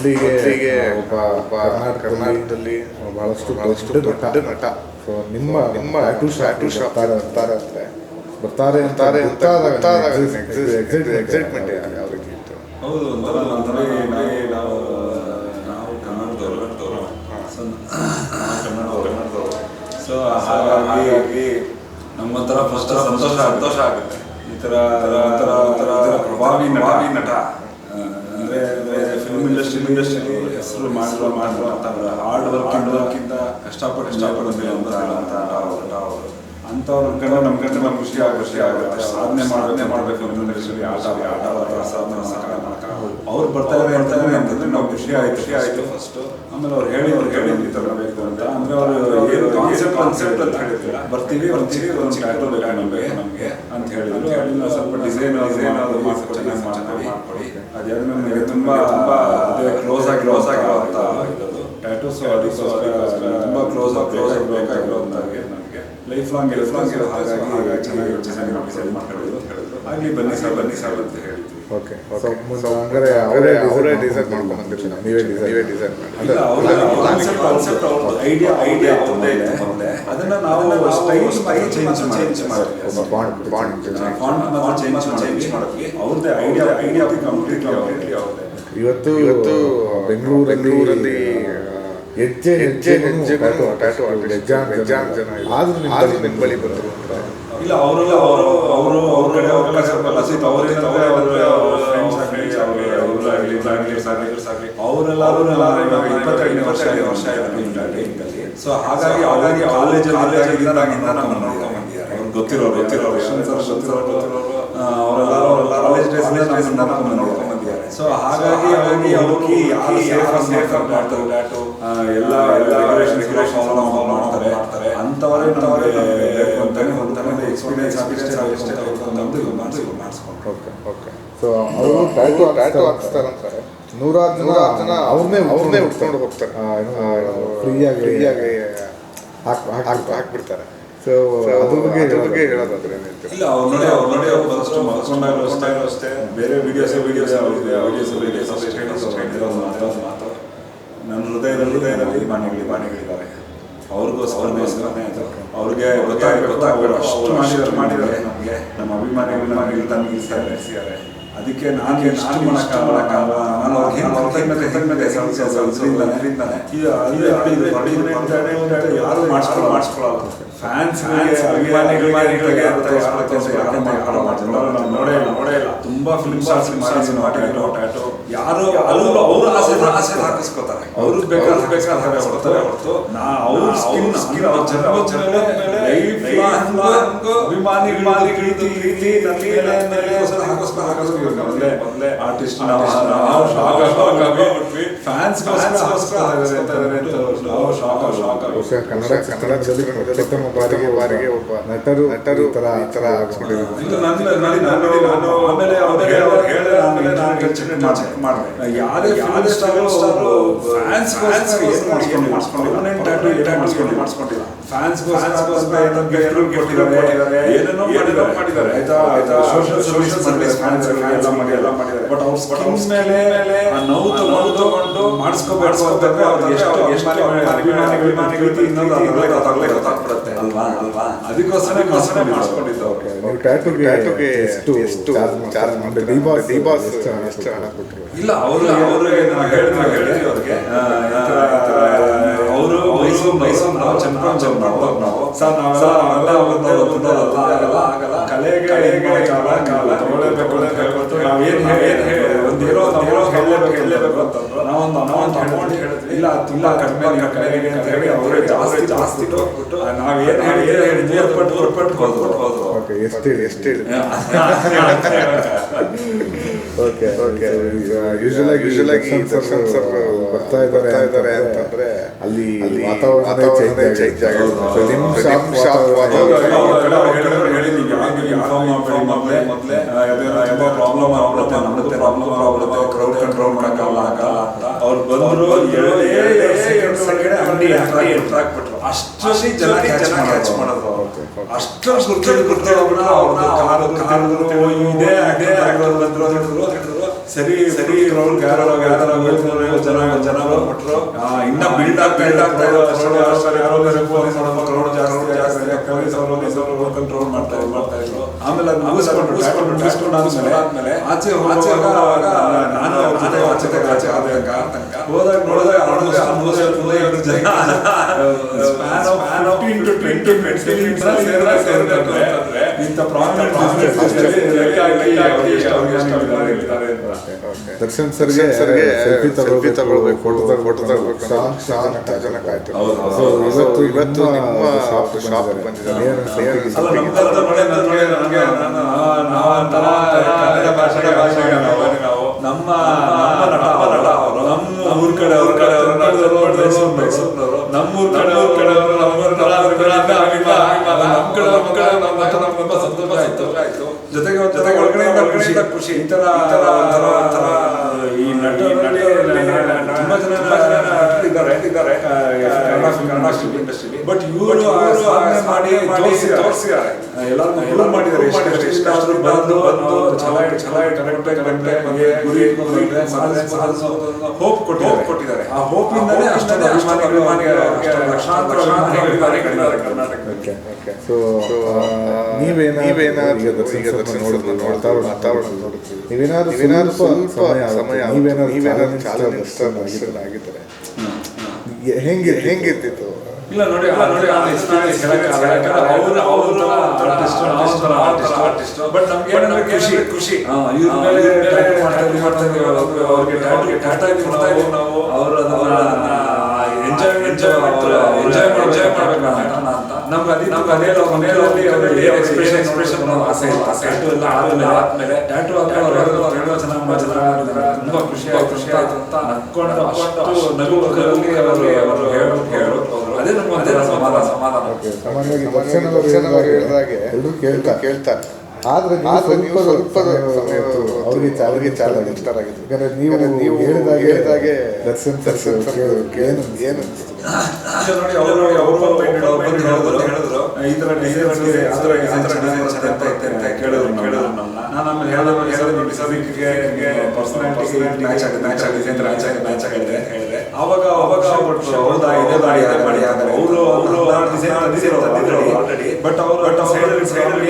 ಮೊದಲಿಗೆ ಒಬ್ಬ ಒಬ್ಬ ಕರ್ನಾಟಕದಲ್ಲಿ ಬಹಳಷ್ಟು ಬಹಳಷ್ಟು ದೊಡ್ಡ ದೊಡ್ಡ ನಟ. ಸೊ ನಿಮ್ಮ ನಿಮ್ಮ ಟ್ಯಾಟೂ ಶಾಪ್ ಅಂತಾರೆ shop ಬರ್ತಾರೆ ಅಂತಾರೆ ಅಂದ್ರೆ ಬರ್ತಾರೆ ಅಂತ ಎಕ್ಸೈಟ್ಮೆಂಟ್ ಯಾವ ರೀತಿ ಇತ್ತು? ಹೌದು ನಾವು ನಾವು ಕನ್ನಡದವರು ಸೊ ಕನ್ನಡದವರು ಕನ್ನಡದವರು. ಸೊ ಹಾಗಾಗಿ ನಮ್ಮಂತರ ಫಸ್ಟ್ ಸಂತೋಷ ಸಂತೋಷ ಆಗುತ್ತೆ. ಈ ಥರ ಒಂಥರ ಒಂಥರ ಪ್ರಭಾವಿ ಪ್ರಭಾವಿ ನಟ. ಇಂಡಸ್ಟ್ರಿ ಇಂಡಸ್ಟ್ರಿ ಹೆಸರು ಮಾಡಿರೋ ಮಾಡಿರೋ ಅಂತ ಹಾರ್ಡ್ ವರ್ಕ್ ವರ್ಕಿಂದ ಕಷ್ಟಪಟ್ಟು ಇಷ್ಟಪಡೋದು ಅಂತ ಅಂತ ಅವರು ಅಂಥವ್ರ ಕಂಡು ನಮ್ಮ ಕಂಡು ನಮ್ಗೆ ಖುಷಿ ಆಗ ಖುಷಿ ಆಗುತ್ತೆ. ಸಾಧನೆ ಮಾಡೋದೇ ಮಾಡಬೇಕು ಇಂಡಸ್ಟ್ರಿ ಆಟ ಆಟ ಸಾಧನೆ ಮಾಡಕ್ಕೆ ಅವ್ರು ಬರ್ತಾರೆ ಬರ್ತಾರೆ ಅಂತಂದ್ರೆ ನಾವು ಖುಷಿ ಆಯ್ತು. ಖುಷಿ ಆಯ್ತು ಫಸ್ಟ್ ಆಮೇಲೆ ಅವ್ರು ಹೇಳಿ ಅವ್ರು ಹೇಳಿ ಈ ಥರ ಬೇಕು ಅಂತ. ಅಂದ್ರೆ ಅವರು ಏನು ಕಾನ್ಸೆಪ್ಟ್ ಕಾನ್ಸೆಪ್ಟ್ ಅಂತ ಹೇಳಿದ್ರೆ. ಬರ್ತೀವಿ ಬರ್ತೀವಿ ಒಂದು ಟ್ಯಾಟೋ ಬೇಕು ನಮಗೆ. ನಮಗೆ ಅಂತ ಹೇಳಿದ್ರು. ಅದನ್ನ ಸ್ವಲ್ಪ ಡಿಸೈನ್ ಡಿಸೈನ್ ಅದು ಮಾಡ್ಕೊಡಿ ಚೆನ್ನಾಗಿ ಮಾಡ್ಕೊಡಿ. ಅದಾದ್ಮೇಲೆ ನನಗೆ ತುಂಬಾ ಅದೇ ಕ್ಲೋಸ್ ಆಗಿ ಕ್ಲೋಸ್ ಆಗಿ ಇರೋದು. ಟ್ಯಾಟೂಸ್ ಅದಕ್ಕೋಸ್ಕರ ತುಂಬಾ ಕ್ಲೋಸ್ ಆಗಿ ಕ್ಲೋಸ್ ಆಗಿ ಬೇಕಾಗಿರೋ ನನಗೆ ನನಗೆ ಲೈಫ್ ಲಾಂಗ್ ಲೈಫ್ ಲಾಂಗ್ ಹಾಗಾಗಿ ಚೆನ್ನಾಗಿ ಚೆನ್ನಾಗಿ ಡಿಸೈನ್ ಡಿಸೈನ್ ಮಾಡ್ಕೊಳ್ಳೋದು ಅಂತ ಹೇಳಿದ್ರು. ಹಾಗೆ ಬನ್ನಿ ಸರ್ ಬನ್ನಿ ಸರ್ ಅಂತ ಹೇಳಿದ್ವಿ ಓಕೆ ಓಕೆ ಹಂಗಾರೆ ಅವರೇ ಅವರೇ ಮಾಡ್ಕೊಂಡು ನೀವೇ ಕಾನ್ಸೆಪ್ಟ್ ಅವ್ರದ್ದು ಐಡಿಯಾ ಐಡಿಯಾ ಇದೆ. ಅದನ್ನ ನಾವು ಸ್ಟೈಲ್ ಸ್ಟೈಲ್ ಚೇಂಜ್ ಚೇಂಜ್ ಮಾಡಿದ್ವಿ ಒಬ್ಬ ಬಾಂಡ್ ಬಾಂಡ್ ಚೇಂಜ್ ಚೇಂಜ್ ಮಾಡಿದ್ವಿ ಅವ್ರದ್ದೇ ಐಡಿಯಾ ಐಡಿಯಾ ಕಂಪ್ಲೀಟ್ಲಿ ಅವ್ರದ್ದೇ ಇವತ್ತು ಇವತ್ತು ಬೆಂಗಳೂರಲ್ಲಿ ಬೆಂಗಳೂರಲ್ಲಿ ಹೆಜ್ಜೆ ಹೆಜ್ಜೆ ಹೆಜ್ಜೆಗೂ ಟ್ಯಾಟೂ ಟ್ಯಾಟೂ ಎಕ್ಸಾಮ್ ಎಕ್ಸಾಮ್ ಜನ ಆದ್ರೂ ಆದ್ರೂ ನಿಮ್ಮ ಬಳಿ ಬಂದರು. ಇಲ್ಲ ಅವರು ಅವರು ಅವರು ಅವ್ರ ಕಡೆ ಅವಕಾಶ ಸ್ವಲ್ಪ ಎಲ್ಲ ಅವರೇ ಅವರೇ ಅವರ ಫ್ರೆಂಡ್ಸ್ ಆಗಲಿ ಆಗಲಿ ಅವರಾಗಲಿ ಆಗಲಿ ಆಗಲಿ ಆಗಲಿ ಅವರೆಲ್ಲರೂ ಇಪ್ಪತ್ತೈದು ವರ್ಷ ಐದು ವರ್ಷ ಆಗಿದೆ ಸೊ ಹಾಗಾಗಿ ಹಾಗಾಗಿ ಕಾಲೇಜಲ್ಲಿ ಕಾಲೇಜಿಂದ ನಮ್ಮ ನೋಡ್ಕೊಂಡು ಬಂದಿದ್ದಾರೆ ಅವ್ರಿಗೆ ಗೊತ್ತಿರೋರು ಗೊತ್ತಿರೋರು ಯಶವಂತ್ ಸರ್ ಗೊತ್ತಿರೋರು ಅವರೆಲ್ಲರೂ ಅವ್ರ ಕಾಲೇಜ್ ಡೇಸ್ ನೋಡ್ಕೊಂಡು ಬಂದಿದ್ದಾರೆ ಸೊ ಹಾಗಾಗಿ ಅವರಿಗೆ ಅವ್ರಿಗೆ ಯಾರು ಸೇಫ್ ಸೇಫ್ ಆಗಿ ಮಾಡ್ತಾರೆ ಡ್ಯಾಟು ಎಲ್ಲ ಎಲ್ಲ ರೆಗ್ಯುಲೇಷನ್ ಮಾಡ್ತಾರೆ. ಮಾಡ್ತಾರೆ. ಅಂಥವರೇ ಅಂಥವರೇ ಬೇಕು ಅಂತಾನೆ ಎಕ್ಸ್ಪೀರಿಯನ್ಸ್ ಎಕ್ಸ್ಪೀರಿಯನ್ಸ್ ಆಗಿಷ್ಟೇ ಅಂತ ಇದು ಮಾಡಿಸಿ ಮಾಡಿಸ್ಕೊಂಡು ಓಕೆ ಓಕೆ. ಸೊ ಅವರು ಟ್ಯಾಟು ಟ್ಯಾಟು ಹಾಕ್ಸ್ತಾರಂತಾರೆ ನೂರಾರು ಜನ ನೂರಾರು ಜನ ಅವ್ರನ್ನೇ ಅವ್ರನ್ನೇ ಉಟ್ಕೊಂಡು ಹೋಗ್ತಾರೆ. ಫ್ರೀಯಾಗಿ ಫ್ರೀಯಾಗಿ ಹಾಕ್ ಹಾಕ್ ಹಾಕ್ಬಿಡ್ತಾರೆ. ಹಾಕ್ಬಿಡ್ತಾರೆ. ಸೊ ಅದ್ರ ಅದ್ರ ಬಗ್ಗೆ ಬಗ್ಗೆ ಹೇಳೋದಾದ್ರೆ ಏನ್ ಹೇಳ್ತೀರಾ? ಇಲ್ಲ ಅವ್ರು ನೋಡಿ ಅವ್ರು ನೋಡಿ ಅವ್ರು ಫಸ್ಟ್ ಮಲ್ಕೊಂಡಾಗಲೂ ಅಷ್ಟೇ ಅಷ್ಟೇ. ಬೇರೆ videos videos videos videos status ಮಾತ್ರ ಮಾತ್ರ. ನನ್ನ ಹೃದಯದಲ್ಲಿ ಹೃದಯದಲ್ಲಿ ಬಾಣಿಗಳಿದ್ದಾರೆ ಅವ್ರಿಗೋಸ್ಕರ ಅವ್ರಿಗೋಸ್ಕರನೇ ಇದು ಅವ್ರಿಗೆ ಗೊತ್ತಾಗಿ ಗೊತ್ತಾಗಬೇಕು ಅಷ್ಟು ಮಾಡಿದ್ದಾರೆ ಮಾಡಿದ್ದಾರೆ ನಮಗೆ. ನಮ್ಮ ಅಭಿಮಾನಿಗಳು ನಮಗೆ ನಮಗೆ ಇದ್ದಾರೆ ಅದಕ್ಕೆ ನಾನು ಎಷ್ಟು ಮಾಡಕ್ಕ ನಾನು ಅವ್ರಿಗೆ ಕೃತಜ್ಞತೆ ಯಾರು ಮಾಡಿಸ್ಕೊಳ್ಳೋ ಫ್ಯಾನ್ಸ್ ಅಭಿಮಾನಿಗಳಿಗೆ ನೋಡೇ ಇಲ್ಲ ನೋಡೇ ಇಲ್ಲ ತುಂಬಾ ಫಿಲ್ಮ್ ಸ್ಟಾರ್ಸ್ ಮಾಡಿದ್ರು ಟ್ಯಾಟೋ ಯಾರು ಅವರು ಅವ್ರ ಆಸೆ ಆಸೆ ಹಾಕಿಸ್ಕೋತಾರೆ ಅವ್ರಿಗೆ ಬೇಕಾದ್ರೆ ಬೇಕಾದ್ರೆ ಹಾಗೆ ಹೊಡ್ತಾರೆ ಹೊರತು ನಾ ಅವ್ರ ಸ್ಕಿನ್ ಸ್ಕಿನ್ ಅವ್ರ ಜನ್ಮ ಲೈಫ್ ಅಭಿಮಾನಿ ಹಾಕಿಸ್ಕೊ ಆರ್ಟಿಸ್ಟ್ ಫ್ಯಾನ್ಸ್ ಕನ್ನಡ ಕನ್ನಡದಲ್ಲಿ ಪ್ರಥಮ ಬಾರಿಗೆ ಬಾರಿಗೆ ಒಬ್ಬ ನಟರು ನಟರು ತರ ಈ ತರ ಹಾಕ್ಸ್ಕೊಂಡಿದ್ದಾರೆ. ಯಾರೇ ಯಾರೇ ಫ್ಯಾನ್ಸ್ ಫ್ಯಾನ್ಸ್ ಮಾಡಿಸ್ಕೊಂಡಿಲ್ಲ ಫ್ಯಾನ್ಸ್ ಏನೇನೋ ಮಾಡಿದ್ದಾರೆ ಆಯ್ತಾ ಆಯ್ತಾ ಸೋಷಿಯಲ್ ಸರ್ವಿಸ್ ಸರ್ವಿಸ್ ಫ್ಯಾನ್ಸ್ ಎಲ್ಲ ಮಾಡಿ ಎಲ್ಲ ಮಾಡಿದ್ದಾರೆ. ಬಟ್ ಅವ್ರ ಸ್ಕಿನ್ ಮೇಲೆ ಆ ನೋವು ತಗೊಂಡು ಮಾಡಿಸ್ಕೋಬೇಕು ಅಂತಂದ್ರೆ ಅವ್ರಿಗೆ ಎಷ್ಟು ಎಷ್ಟು ಅಭಿಮಾನಿಗಳು ಅಭಿಮಾನಿಗಳು ಇನ್ನೊಂದು ಅದರಲ್ಲೇ ಗೊತ್ತಾಗಲೇ ಗೊತ್ತಾಗ್ಬಿಡುತ್ತೆ. ಅಲ್ವಾ ಅಲ್ವಾ? ಅದಕ್ಕೋಸ್ಕರ ಮಾಡಿಸ್ಕೊಂಡಿದ್ದು. ಅವ್ರಿಗೆ ನೀವು ಟ್ಯಾಟೂಗೆ ಟ್ಯಾಟೂಗೆ ಎಷ್ಟು ಎಷ್ಟು ಚಾರ್ಜ್ ಚಾರ್ಜ್ ಮಾಡಿ ಮಾಡಿ ಡಿ ಬಾಸ್ ಡಿ ಬಾಸ್ ಎಷ್ಟು ಹಣ ಎಷ್ಟು ಹಣ ಕೊಟ್ಟರು ಇಲ್ಲ ಅವರು ಅವರು ನಾವು ಹೇಳಿದ್ವಿ ಹೇಳಿದ್ವಿ ಅವ್ರಿಗೆ. ಅವರು ಮೈಸೂರು ಮೈಸೂರು ನಾವು ಚಂಪಾ ಚಂಪ ನಾವು ಸರ್ ನಾವೆಲ್ಲ ಆಗಲ್ಲ ಆಗಲ್ಲ ಕಲೆಗೆ ಕಾಲ ಕಾಲ ತಗೊಳ್ಳೇಬೇಕು ಅಂತ ನಾವೇನು ಏನು ಹೇಳಿ ಒಂದು ಇರೋ ನಾವು ಹೇಳಬೇಕು ಹೇಳಲೇಬೇಕು ಅಂತಂದ್ರು ನಾವೊಂದು ಅಮೌಂಟ್ ಅಮೌಂಟ್ ಹೇಳಿದ್ವಿ ಇಲ್ಲ ಇಲ್ಲ ಕಡಿಮೆ ನೀವು ಕಲೆಗೆ ಅಂತ ಹೇಳಿ ಅವರೇ ಜಾಸ್ತಿ ಜಾಸ್ತಿ ಹೋಗ್ಬಿಟ್ಟು ನಾವೇನು ಹೇಳಿ ಏನು ಹೇಳಿದ್ವಿ ಅದು ಪಟ್ಟು ಹೊರಪಟ್ಟು ಹೋದ್ರು ಹೋದ್ರು ಓಕೆ ಎಷ್ಟು ಎಷ್ಟು ಓಕೆ ಓಕೆ ಯೂಶಲ್ ಆಗಿ ಯೂಶಲ್ ಆಗಿ ದರ್ಶನ್ ಸರ್ ಬರ್ತಾ ಇದ್ದಾರೆ ಬರ್ತಾ ಇದ್ದಾರೆ ಅಂತಂದ್ರೆ ಅಲ್ಲಿ ಅಲ್ಲಿ ವಾತಾವರಣ ಚೇಂಜ್ ಆಗಿದೆ. ನಿಮ್ಮ ಶಾಪ್ ಶಾಪ್ ವಾತಾವರಣ ಪ್ರಾಬ್ಲಮ್ ಆಗ್ಬಿಡುತ್ತೆ ನಮ್ಮದು ಪ್ರಾಬ್ಲಮ್ ಆಗ್ಬಿಡುತ್ತೆ ಕ್ರೌಡ್ ಕಂಟ್ರೋಲ್ ಮಾಡೋಕ್ಕಾಗಲ್ಲ ಅವ್ರು ಬಂದರು ಎರಡೇ ಸೆಕೆಂಡ್ ಅಂಗಡಿ ಎಂಟರ್ ಆಗ್ಬಿಟ್ರು ಅಷ್ಟರಲ್ಲಿ ಜನ ಕ್ಯಾಚ್ ಅವ್ರನ್ನ ಇದೇ ಅದೇ ಬಂದ್ರು ಹೇಳಿದ್ರು ಸರಿ ಸರಿ ರೌಂಡ್ ಯಾರೋ ಯಾರೋ ಜನ ಜನ ಇನ್ನ ಬಿಲ್ಡ್ ಆಗ್ತಾ ಬಿಲ್ಡ್ ಆಗ್ತಾ ಇರೋ ಅಷ್ಟರಲ್ಲಿ ಅಷ್ಟರಲ್ಲಿ ಯಾರೋ ಪೊಲೀಸ್ ಕ್ರೌಡ್ ಜಾಸ್ತಿ ಜಾಸ್ತಿ ಪೊಲೀಸ್ ಅವರು ಪೊಲೀಸ್ ಅವರು ಕಂಟ್ರೋಲ್ ಮಾಡ್ತಾ ಇದ್ರು, ಮಾಡ್ತಾ ಇದ್ರು ಆಮೇಲೆ ಅದು ಮುಗಿಸ್ಕೊಂಡು ಮುಗಿಸ್ಕೊಂಡು ಮುಗಿಸ್ಕೊಂಡು ಆದ್ಮೇಲೆ ಆದ್ಮೇಲೆ ಆಚೆ ಆಚೆ ಹೋಗುವಾಗ ನಾನು ಅವ್ರ ಜೊತೆ ಆಚೆ ತನಕ ಆಚೆ ಆದ ತನಕ ಹೋದಾಗ ನೋಡಿದಾಗ ಆಲ್ಮೋಸ್ಟ್ ನೂರ ನೂರೈವತ್ತು ಜನ span of fifteen to twenty minutes ಸೇರ್ಬೇಕಾದ್ರೆ ಇಂಥ ಅಂತ. ದರ್ಶನ್ ಸರ್ಗೆ ಸರ್ಗೆ ಸೆಲ್ಫಿ ತಗೊಳ್ಬೇಕು. ಫೋಟೋ ಫೋಟೋ ತಗೊಳ್ಬೇಕು. ಶಾಂತ ಜನ ಕಾಯ್ತಾರೆ ಹೌದು, ಹೌದು. ಸೊ ಇವತ್ತು ಇವತ್ತು ನಿಮ್ಮ ಶಾಪ್ ಶಾಪ್ ನಾವು ನಾವು ನಾವು ನಮ್ಮ ನಮ್ಮ ನಟ ನಟ ಅವರು ನಮ್ಮ ಊರ್ ಕಡೆ ಅವ್ರ ಕಡೆ ಅವ್ರ ಕಡೆ ಊರ್ ಕಡೆ ಅವ್ರ ಕಡೆ ಅವರು ನಮ್ಮೂರ್ ಕಡೆ ಅವ್ರ ಕಡೆ ನಮ್ಮ ಕಡೆ ನಮ್ಮ ಕಡೆ ನಮ್ಮ ಹತ್ರ ನಮ್ಗೆ ತುಂಬಾ ಸಂತೋಷ ಆಯ್ತು. ಜೊತೆಗೆ ಜೊತೆಗೆ ಒಳಗಡೆಯಿಂದ ಖುಷಿ. ಖುಷಿ. ಈ ಈ ನಟ ನಟಿ ತುಂಬಾ ಜನ ಇದ್ದಾರೆ ಇದ್ದಾರೆ ಕನ್ನಡ ಕನ್ನಡ ಇಂಡಸ್ಟ್ರಿ ಬಟ್ ಇವರು ಸಾಧನೆ ಮಾಡಿ ಮಾಡಿ ತೋರಿಸಿದ್ದಾರೆ ಎಲ್ಲರಿಗೂ ಪ್ರೂವ್ ಮಾಡಿದ್ದಾರೆ ಎಷ್ಟು ಎಷ್ಟಾದ್ರೂ ಬಂದು ಬಂದು ನಮಗೆ ಗುರಿ ಗುರಿ ಸಾಧನೆ ಹೋಪ್ ಕೊಟ್ಟಿದ್ದಾರೆ ಕೊಟ್ಟಿದ್ದಾರೆ ಆ ಅಷ್ಟೊಂದು ಅಭಿಮಾನಿ ಅಭಿಮಾನಿಗಳು ಲಕ್ಷಾಂತರ ಅಭಿಮಾನಿಗಳಿದ್ದಾರೆ ಕರ್ನಾಟಕಕ್ಕೆ ಸೊ ನೀವೇನ ನೀವೇನಾದ್ರು ಈಗ ದರ್ಶನ್ ಈಗ ಸರ್ನ ದರ್ಶನ್ ನೋಡಿದ್ರಿ ಸರ್ನ ವಾತಾವರಣ ವಾತಾವರಣ ನೋಡಿದ್ರಿ ನೋಡಿದ್ರಿ. ನೀವೇನಾದ್ರು ಸ್ವಲ್ಪ ಸಮಯ. ನೀವೇನಾದ್ರು ಹೆಂಗೆ ಹೆಂಗಿರ್ತಿತ್ತು ಇಲ್ಲ ನೋಡಿ ನೋಡಿ ಎಕ್ಸ್ಪೀರಿಯನ್ಸ್ ಹೇಳಕ್ಕಾಗಲ್ಲ ಅವರು artist artist artist artist but ನಮ್ಗೆ ಏನಂದ್ರೆ ಖುಷಿ. ಖುಷಿ. ಇವ್ರ ಮೇಲೆ ಟ್ಯಾಟೂ ಮಾಡ್ತಾ ಇದೀವಿ ಮಾಡ್ತಾ ಇದೀವಿ ಅವ್ರಿಗೆ ಟ್ಯಾಟೂ ಇದೀವಿ ನಾವು ಅವ್ರ ಅದನ್ನ ಎಂಜಾಯ್ ಎಂಜಾಯ್ ಮಾಡ್ತಾರೆ ಎಂಜಾಯ್ ಎಂಜಾಯ್ ಮಾಡ್ಬೇಕು ಅಂತ. ನಮ್ಗೆ ಅದೇ ನಮ್ಗೆ ಅದೇ ಮನೆಯಲ್ಲಿ ಏನು ಎಕ್ಸ್ಪ್ರೆಷನ್ ಎಕ್ಸ್ಪ್ರೆಷನ್ ಆಸೆ ಇತ್ತು. ಟ್ಯಾಟೂ ಎಲ್ಲ ಆದ್ಮೇಲೆ ಆದ್ಮೇಲೆ ಟ್ಯಾಟೂ ಅವ್ರು ಹೇಳಿದ್ರು ಅವ್ರು ಹೇಳೋ ಚೆನ್ನಾಗಿ ತುಂಬ ಖುಷಿ ಖುಷಿ ಆಯ್ತು ಅಂತ ನಕ್ಕೊಂಡು ಅಷ್ಟು ನಗು ಮುಖದಲ್ಲಿ ಅವರು ಅವರು ಹೇಳೋದು ಹೇಳೋದು ಅದೇ ನಮ್ಗೆ ಒಂದೇ ಸಮಾಧಾನ. ಸಮಾಧಾನ. ಸಾಮಾನ್ಯವಾಗಿ ದರ್ಶನ್ ಸಾಮಾನ್ಯವಾಗಿ ಅವರು ಹೇಳಿದಾಗೆ ಎಲ್ಲರೂ ಕೇಳ್ತಾರೆ. ಕೇಳ್ತಾರೆ. ಆದ್ರೆ ನೀವು ಆದ್ರೆ ನೀವು ಸ್ವಲ್ಪ ಅವರಿಗೆ ಅವ್ರಿಗೆ challenge start ಯಾಕಂದ್ರೆ ನೀವು ನೀವು ಹೇಳಿದಾಗ ಹೇಳಿದಾಗೆ ದರ್ಶನ್ ದರ್ಶನ್ ಏನು ಏನು ನೋಡಿ ಅವರು ಅವರು ಬಂದು ಹೇಳಿದ್ರು. ಈ ಇದೆ ಆ ತರ ಅಂತ ಐತೆ ಅಂತ ಕೇಳಿದ್ರು ಕೇಳಿದ್ರು ನಾನು ಆಮೇಲೆ ಹೇಳಿದ್ರೆ ಹೇಳಿದ್ರೆ ಇದಕ್ಕೆ ಪರ್ಸನಾಲಿಟಿಗೆ ಮ್ಯಾಚ್ ಆಗುತ್ತೆ ಮ್ಯಾಚ್ ಆಗುತ್ತೆ ಅಂತ ಮ್ಯಾಚ್ ಆಗುತ್ತೆ ಮ್ಯಾಚ್ ಆಗುತ್ತೆ ಹೇಳಿದೆ ಅವಾಗ ಅವಾಗ ಮಾಡಿ ಮಾಡಿ ಆದರೆ ಅವರು ಅವರು ಆಲ್ರೆಡಿ. ಬಟ್ ಅವರು ಬಟ್ ಏನು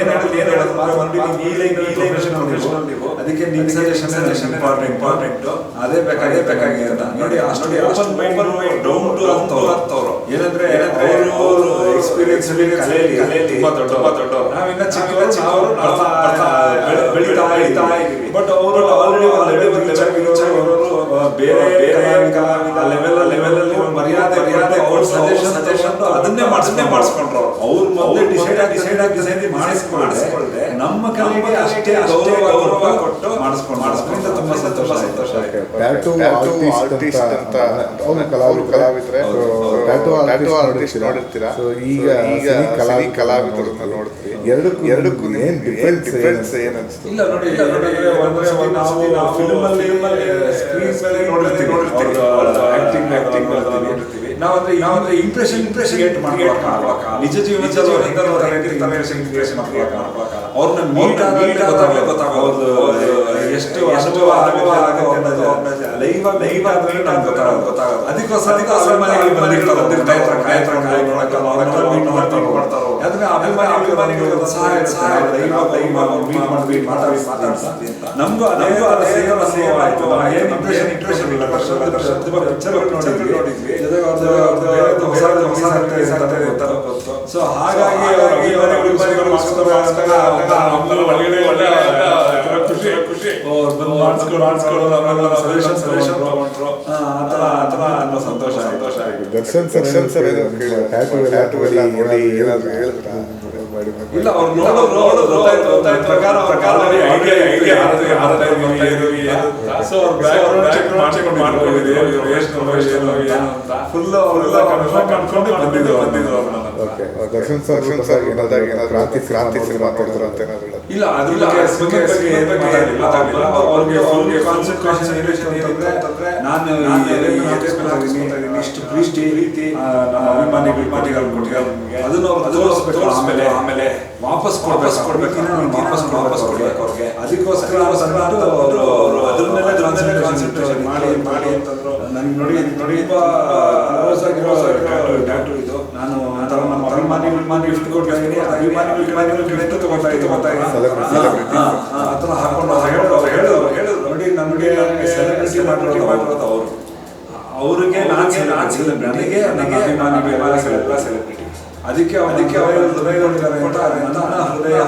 ಏನು ಹೇಳಿದ್ರು ಬಂದು ಈ ಲೈನ್ ಈ ಲೈನ್ ಪ್ರೊಫೆಷನಲ್ ನೀವು. ಅದಕ್ಕೆ ನಿಮ್ಮ ಸಜೆಷನ್ ಸಜೆಷನ್ ಇಂಪಾರ್ಟೆಂಟ್ ಇಂಪಾರ್ಟೆಂಟ್ ಅದೇ ಬೇಕಾಗಿದೆ ಬೇಕಾಗಿದೆ ಅಂತ. ನೋಡಿ ಅಷ್ಟು ಓಪನ್ ಮೈಂಡ್ ಡೌನ್ ಟು ಅಂತ ಅವರು ಏನಂದ್ರೆ ಅವರು ಅವರು ಎಕ್ಸ್ಪೀರಿಯನ್ಸ್ ಅಲ್ಲಿ ಕಲೆಯಲ್ಲಿ ಕಲೆಯಲ್ಲಿ ತುಂಬಾ ದೊಡ್ಡ ತುಂಬಾ ದೊಡ್ಡವರು. ನಾವಿನ್ನ ಚಿಕ್ಕ ಚಿಕ್ಕವರು. ಬೆಳೀತಾ ಬೆಳೀತಾ ಬಟ್ ಅವರು ಆಲ್ರೆಡಿ ಒಂದು ರೀಚ್ ಆಗಿರೋರು ಬೇರೆ ಬೇರೆ ಕಲಾವಿದ ಲೆವೆಲ್ ಲೆವೆಲ್ ಅಲ್ಲಿ ಮರ್ಯಾದೆ ಮರ್ಯಾದೆ ಅವ್ರ ಸಜೆಷನ್ ಸಜೆಷನ್ ಅದನ್ನೇ ಮಾಡಿಸ್ಕೊಂಡ್ರು. ಅವ್ರು. ಮೊದಲೇ ಡಿಸೈಡ್ ಆಗಿ ಡಿಸೈಡ್ ಆಗಿ ಡಿಸೈಡ್ ಮಾಡಿಸ್ಕೊಳ್ಳದೆ ನಮ್ಮ ಕಲೆಗೆ ಅಷ್ಟೇ ಅಷ್ಟೇ ಗೌರವ ಕೊಟ್ಟು ಮಾಡಿಸ್ಕೊಂಡು ಮಾಡಿಸ್ಕೊಂಡು ತುಂಬಾ ಸಂತೋಷ ಸಂತೋಷ ಆಯ್ತು. ಟ್ಯಾಟೂ ಆರ್ಟಿಸ್ಟ್ ಅಂತ ಅವನು ಕಲಾವಿದ್ರೆ. ಕಲಾವಿದ್ರೆ. ಟ್ಯಾಟೂ ಟ್ಯಾಟೂ ಆರ್ಟಿಸ್ಟ್ ನೋಡಿರ್ತೀರಾ? ಸೊ ಈಗ ಈಗ ಕಲಾವಿ ಕಲಾವಿದರು ಕಲಾವಿದರನ್ನ ನೋಡ್ತೀವಿ. ಎರಡಕ್ಕೂ ಎರಡಕ್ಕೂ ಏನ್ ಡಿಫ್ರೆನ್ಸ್ ಡಿಫ್ರೆನ್ಸ್ ಏನ್ ಅನ್ಸ್ತು ಇಲ್ಲ ನೋಡಿ ಇಲ್ಲ ನೋಡಿ ಒಂದು ನಾವು ನಾವು ಫಿಲ್ಮ್ ಅಲ್ಲಿ ಸ್ಕ್ರೀನ್ ಮೇಲೆ ನೋಡಿರ್ತೀವಿ ನೋಡಿರ್ತೀವಿ ಆಕ್ಟಿಂಗ್ ಆಕ್ಟಿಂಗ್ ನೋಡ್ತೀವಿ. ನಾವು ಅಂದ್ರೆ ನಾವು ಅಂದ್ರೆ ಇಂಪ್ರೆಷನ್ ಇಂಪ್ರೆಷನ್ ಕ್ರಿಯೇಟ್ ಮಾಡ್ಕೊಳಕ ನಿಜ ಜೀವನದಲ್ಲಿ ಇಂಪ್ರೆಷನ್ ಅವ್ರನ್ನ ಮೀಟ್ ಆದಾಗ ಗೊತ್ತಾಗಲ್ಲ ಗೊತ್ತಾಗೋದು ಎಷ್ಟು ಅನುಭವ ಅನುಭವ ಅನ್ನೋದು ಲೈವ್ ಲೈವ್ ಆದ್ರೆ ನಮ್ಗೆ ಗೊತ್ತಾಗೋದು ಗೊತ್ತಾಗೋದು ಅದಕ್ಕೋಸ್ಕರ ಅಭಿಮಾನಿಗಳು ಬಂದಿರ್ತಾರೆ ಬಂದಿರ್ತಾರೆ ಕಾಯ್ತಾರೆ ಕಾಯಿ ನೋಡಕ್ಕೆ ಅವರೆಲ್ಲ ಮೀಟ್ ಮಾಡ್ತಾರೆ ಮಾಡ್ತಾರೆ ಯಾಕಂದ್ರೆ ಅಭಿಮಾನಿಗಳು ಮನೆಗಳಿಗೆ ಸಹಾಯ ಸಹಾಯ ಲೈವ್ ಲೈವ್ ಮೀಟ್ ಮಾಡಿ ಮಾತಾಡಿ ಮಾತಾಡ್ಸಿ ನಮ್ಗೂ ಅದೇ ಸೇವ ಸೇಮ್ ಆಯ್ತು ಏನು ಇಂಪ್ರೆಷನ್ ಇಂಪ್ರೆಷನ್ ಇಲ್ಲ ಪ್ರತಿಭಾ ಪಿಕ್ಚರ್ ನೋಡಿದ್ವಿ ಜೊತೆಗೆ ಅವ್ರದ್ದು ಬೇರೆ ಹೊಸ ಹೊಸ ಸೊ ಹಾಗಾಗಿ ಖುಷಿ ಖುಷಿ. ಸಂತೋಷ ಸಂತೋಷ ಆಗಿದೆ ದರ್ಶನ್ ಸರ್ ಇಲ್ಲ ಅವ್ರು ನೋಡೋದು ನೋಡೋದು ಗೊತ್ತಾಯ್ತು ಗೊತ್ತಾಯ್ತು. ಪ್ರಕಾರ ಪ್ರಕಾರ ಐಡಿಯಾ ಐಡಿಯಾ ಯಾರದು ಯಾರದು ಏನು ಏನು ಸೊ ಅವ್ರ ಬ್ಯಾಕ್ಗ್ರೌಂಡ್ ಚೆಕ್ ಮಾಡ್ಕೊಂಡು ಮಾಡ್ಕೊಂಡಿದ್ದೀವಿ ಇವ್ರು ಎಷ್ಟು ವಯಸ್ಸು ಏನು ಏನು ಅಂತ. ಫುಲ್ ಅವರೆಲ್ಲ okay Darshan sir Darshan sir ಏನಾದ್ರು ಏನಾದ್ರು ಕ್ರಾಂತಿ ಕ್ರಾಂತಿ ಸಿನಿಮಾ ಅಂತ ಏನಾದ್ರು ಇಲ್ಲ? ಅದ್ರ ಬಗ್ಗೆ ಬಗ್ಗೆ ಬಗ್ಗೆ ಏನು ಮಾತಾಡಿಲ್ಲ. ಮಾತಾಡಿಲ್ಲ ಅವ್ರಿಗೆ ಅವ್ರಿಗೆ ಕಾನ್ಸೆಪ್ಟ್ ಏನಿತ್ತು ಅಂತಂದ್ರೆ ನಾನು ಇಷ್ಟು ಪ್ರೀತಿ ಪ್ರೀತಿ ಅಭಿಮಾನಿಗಳು ಅಭಿಮಾನಿಗಳು ಕೊಟ್ಟಿದ್ದಾರೆ ಅದನ್ನು ಆಮೇಲೆ ಆಮೇಲೆ ವಾಪಸ್ ಕೊಡ್ಬೇಕು ಕೊಡ್ಬೇಕು ವಾಪಸ್ ವಾಪಸ್ ಕೊಡ್ಬೇಕು ಅವ್ರಿಗೆ ಅದಕ್ಕೋಸ್ಕರ ಅವರು ಅದ್ರ ಮೇಲೆ ಕಾನ್ಸಂಟ್ರೇಷನ್ ಮಾಡಿ ಮಾಡಿ ಅಂತಂದ್ರು ನನ್ಗೆ ನೋಡಿ ನೋಡಿ ಡಾಕ್ಟರ್ ಇದು ನಾನು ಒಂಥರ ನಮ್ಮ ಅಭಿಮಾನಿಗಳು ಅಭಿಮಾನಿ ಗಿಫ್ಟ್ ಕೊಡ್ತಾ ಇದ್ದೀನಿ ಅಭಿಮಾನಿಗಳು ಅಭಿಮಾನಿಗಳು ಇದ್ದೀನಿ Celebrity, ಆ ಥರ ಹಾಕೊಂಡು ಅವ್ರು ನೋಡಿ ನಮಗೆ ಸೆಲೆಬ್ರಿಟಿ ಮಾಡಿರೋದು ಮಾಡಿರೋದು ಅವರು. ಅವರಿಗೆ ನಾನು ನಾನು ನನಗೆ ನನ್ನ ಸೆಲೆಬ್ರಿಟಿ ಅದಕ್ಕೆ ಅದಕ್ಕೆ ಅವರು ಹೃದಯದಲ್ಲಿದ್ದಾರೆ ಅಂತ ನನ್ನ ಹೃದಯ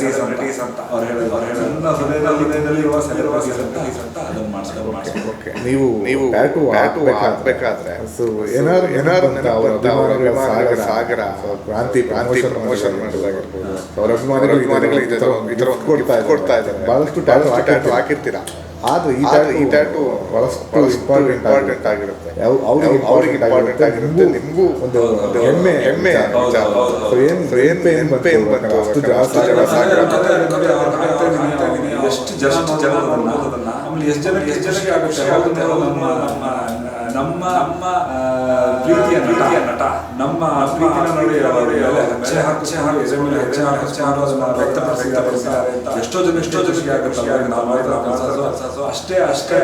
ಸೆಲೆಬ್ರಿಟೀಸ್ ಅಂತ ಅವ್ರು ಹೇಳಿದ್ರು ಅವ್ರು ನನ್ನ ಹೃದಯದ ಹೃದಯದಲ್ಲಿರುವ ಸೆಲೆಬ್ರಿಟೀಸ್ ಅಂತ ಅಂತ ಅದನ್ನ ಮಾಡಿಸ್ಕೊಂಡು ಮಾಡಿಸ್ಕೊಂಡು ಓಕೆ. ನೀವು ನೀವು ಟ್ಯಾಟೂ ಹಾಕ್ಬೇಕಾದ್ರೆ. ಸಾಗರ. ಸಾಗರ, ಕ್ರಾಂತಿ ಕ್ರಾಂತಿ ಪ್ರಮೋಷನ್ ಮಾಡೋದಾಗಿರ್ಬೋದು. ಅವ್ರ ಅಭಿಮಾನಿಗಳು ಅಭಿಮಾನಿಗಳು ಕೊಡ್ತಾ ಕೊಡ್ತಾ ಇದ್ದಾರೆ. ಬಹಳಷ್ಟು ಟ್ಯಾಲೆಂಟ್ ಹಾಕಿರ್ತೀರಾ? ಆದ್ರೆ ಈ ಆದ್ರೆ ಈ ಟ್ಯಾಟೂ tattoo ಬಹಳಷ್ಟು ಇಂಪಾರ್ಟೆಂಟ್ ಆಗಿರುತ್ತೆ. ಅವ್ರಿಗೆ ಇಂಪಾರ್ಟೆಂಟ್ ಆಗಿರುತ್ತೆ. ನಿಮಗೂ ಒಂದು. ಹೆಮ್ಮೆ ಹೆಮ್ಮೆ. ಏನು ಸೊ ಏನು ಪೇನ್ ಬಂತು? ಅಷ್ಟು ಜಾಸ್ತಿ ಜನ ಜನ ಎಷ್ಟು ಜನ ಜನ ಆಮೇಲೆ ಎಷ್ಟು ಜನ ಎಷ್ಟು ಜನಕ್ಕೆ ಆಗುತ್ತೆ ನಮ್ಮ ನಮ್ಮ ಪ್ರೀತಿಯ ಪ್ರೀತಿಯ ನಟ ನಮ್ಮ ಪ್ರೀತಿನ ನೋಡಿ ಹಚ್ಚೆ ಅಂತ ಎಷ್ಟೋ ಜನ ಎಷ್ಟೋ ಜನಕ್ಕೆ ಆಗುತ್ತೆ ಅವಾಗ ನಾವು ಮಾಡಿರೋ ಕೆಲಸ ಅಷ್ಟೇ ಅಷ್ಟೇ